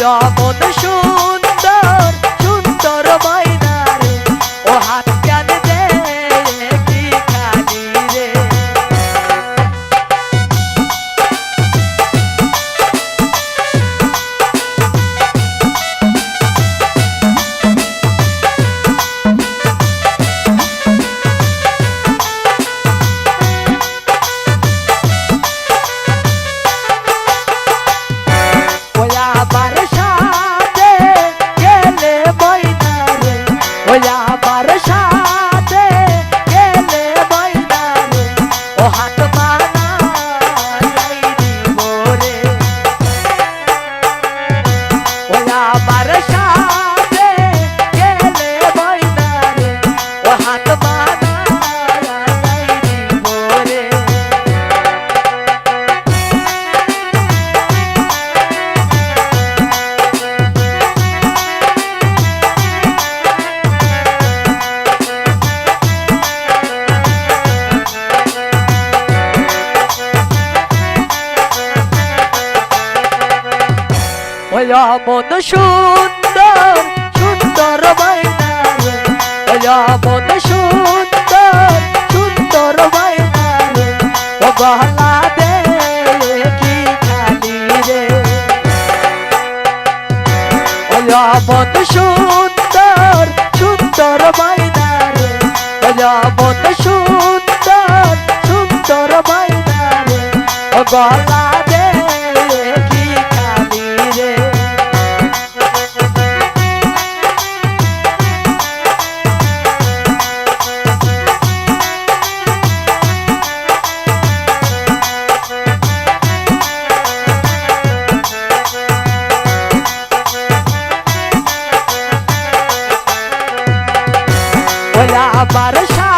জগত সুখ মন সুন্দর সুন্দর বাইনা মন সুন্দর সুন্দর বাইনা ও গহলা দে, কি খালি রে। মন সুন্দর সুন্দর বাইনা মন সুন্দর সুন্দর বাইনা ও গহলা বাবার সা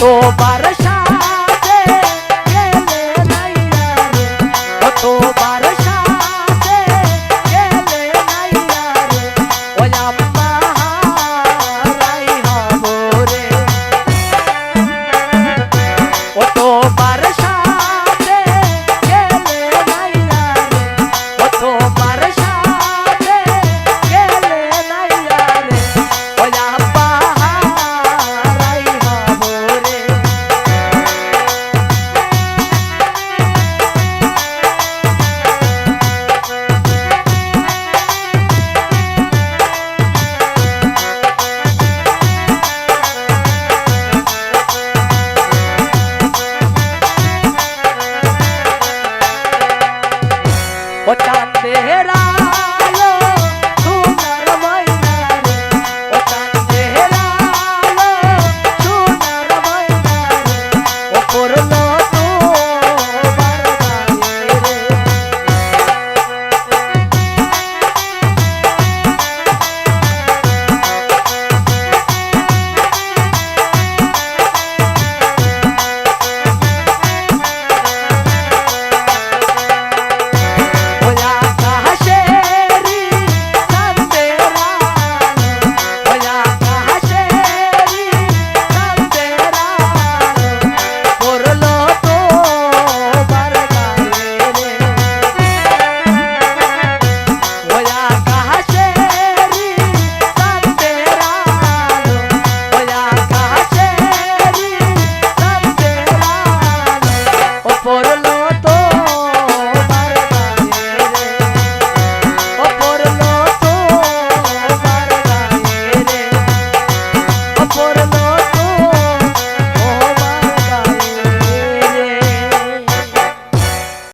তোমার